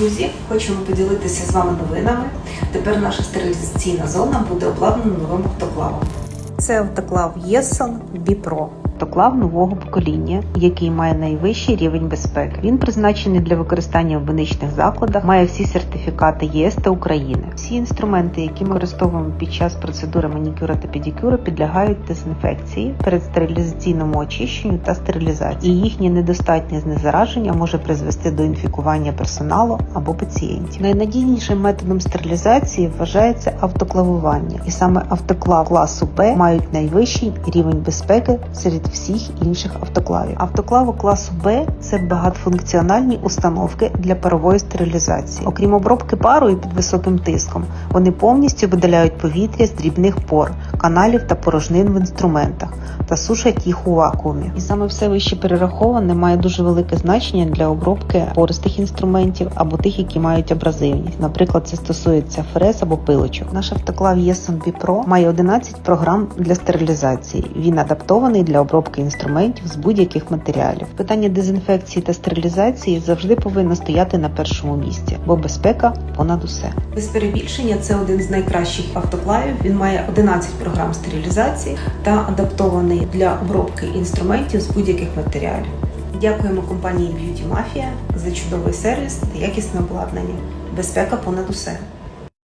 друзі, хочемо поділитися з вами новинами. Тепер наша стерилізаційна зона буде обладнана новим автоклавом. Це автоклав Єсон Біпро. Автоклав нового покоління, який має найвищий рівень безпеки. Він призначений для використання в медичних закладах, має всі сертифікати ЄС та України. Всі інструменти, які ми використовуємо під час процедури манікюра та педикюра, підлягають дезінфекції перед стерилізаційному очищенню та стерилізації. І їхнє недостатнє знезараження може призвести до інфікування персоналу або пацієнтів. Найнадійнішим методом стерилізації вважається автоклавування, і саме автоклав класу Б мають найвищий рівень безпеки серед всіх інших автоклавів. Автоклави класу Б це багатофункціональні установки для парової стерилізації. Окрім обробки парою під високим тиском, вони повністю видаляють повітря з дрібних пор, каналів та порожнин в інструментах та сушать їх у вакуумі. І саме все вище перераховане має дуже велике значення для обробки пористих інструментів або тих, які мають абразивність. Наприклад, це стосується фрез або пилочок. Наш автоклав Єсон Pro має 11 програм для стерилізації. Він адаптований для обробки інструментів з будь-яких матеріалів. Питання дезінфекції та стерилізації завжди повинно стояти на першому місці, бо безпека понад усе. Без перебільшення це один з найкращих автоклавів. Він має 11 програм стерилізації та адаптований для обробки інструментів з будь-яких матеріалів. Дякуємо компанії Beauty Mafia за чудовий сервіс та якісне обладнання. Безпека понад усе.